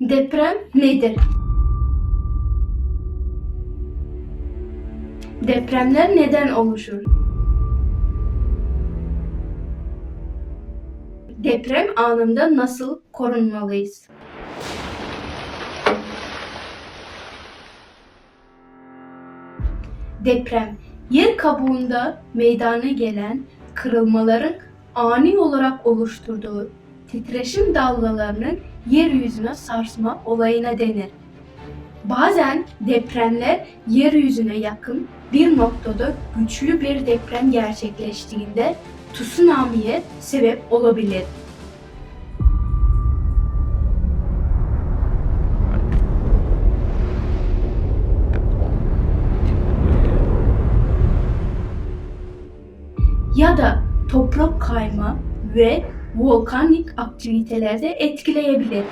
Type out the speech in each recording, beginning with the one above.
Deprem nedir? Depremler neden oluşur? Deprem anında nasıl korunmalıyız? Deprem, yer kabuğunda meydana gelen kırılmaların ani olarak oluşturduğu titreşim dalgalarının yeryüzüne sarsma olayına denir. Bazen depremler yeryüzüne yakın bir noktada güçlü bir deprem gerçekleştiğinde tsunamiye sebep olabilir. ya da toprak kayma ve volkanik aktivitelerde etkileyebilir.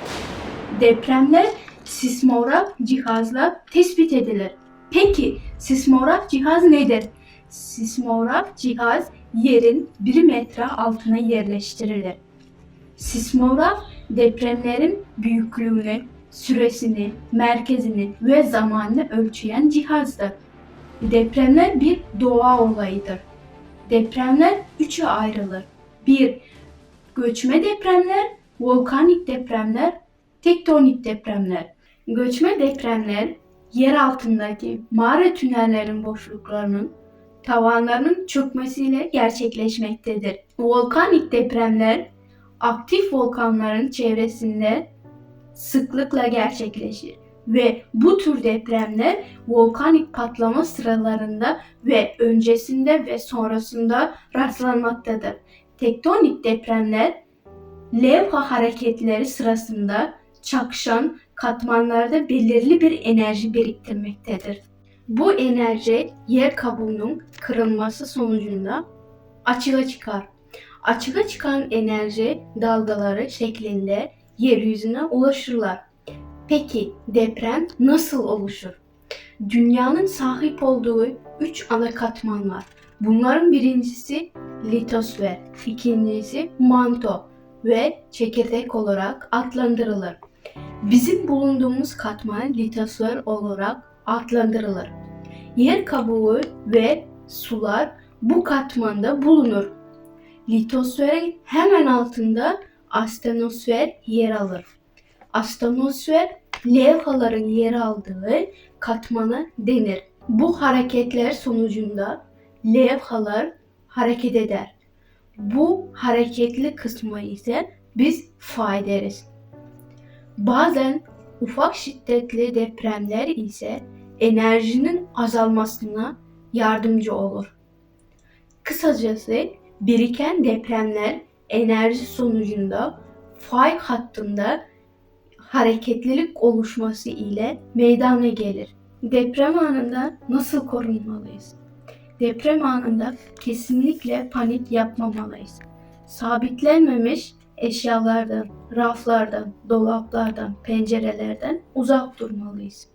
Depremler sismograf cihazla tespit edilir. Peki sismograf cihaz nedir? Sismograf cihaz yerin 1 metre altına yerleştirilir. Sismograf depremlerin büyüklüğünü, süresini, merkezini ve zamanını ölçüyen cihazdır. Depremler bir doğa olayıdır. Depremler üçe ayrılır. 1. Göçme depremler, volkanik depremler, tektonik depremler. Göçme depremler yer altındaki mağara tünellerin boşluklarının tavanlarının çökmesiyle gerçekleşmektedir. Volkanik depremler aktif volkanların çevresinde sıklıkla gerçekleşir ve bu tür depremler volkanik patlama sıralarında ve öncesinde ve sonrasında rastlanmaktadır. Tektonik depremler levha hareketleri sırasında çakışan katmanlarda belirli bir enerji biriktirmektedir. Bu enerji yer kabuğunun kırılması sonucunda açığa çıkar. Açığa çıkan enerji dalgaları şeklinde yeryüzüne ulaşırlar. Peki deprem nasıl oluşur? Dünyanın sahip olduğu üç ana katman var. Bunların birincisi litosfer, ikincisi manto ve çekirdek olarak adlandırılır. Bizim bulunduğumuz katman litosfer olarak adlandırılır. Yer kabuğu ve sular bu katmanda bulunur. Litosferin hemen altında astenosfer yer alır. Astenosfer levhaların yer aldığı katmana denir. Bu hareketler sonucunda levhalar hareket eder. Bu hareketli kısmı ise biz fay deriz. Bazen ufak şiddetli depremler ise enerjinin azalmasına yardımcı olur. Kısacası biriken depremler enerji sonucunda fay hattında hareketlilik oluşması ile meydana gelir. Deprem anında nasıl korunmalıyız? Deprem anında kesinlikle panik yapmamalıyız. Sabitlenmemiş eşyalardan, raflardan, dolaplardan, pencerelerden uzak durmalıyız.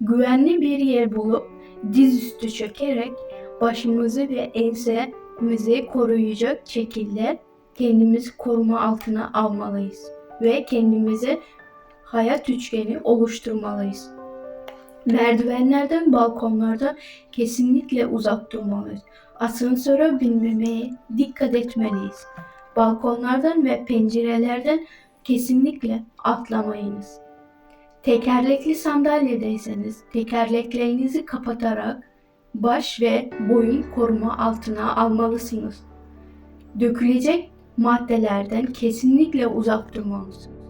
Güvenli bir yer bulup dizüstü çökerek başımızı ve ensemizi koruyacak şekilde kendimizi koruma altına almalıyız ve kendimizi hayat üçgeni oluşturmalıyız. Merdivenlerden, balkonlarda kesinlikle uzak durmalıyız. Asansöre binmemeye dikkat etmeliyiz. Balkonlardan ve pencerelerden kesinlikle atlamayınız. Tekerlekli sandalyedeyseniz tekerleklerinizi kapatarak baş ve boyun koruma altına almalısınız. Dökülecek maddelerden kesinlikle uzak durmalısınız.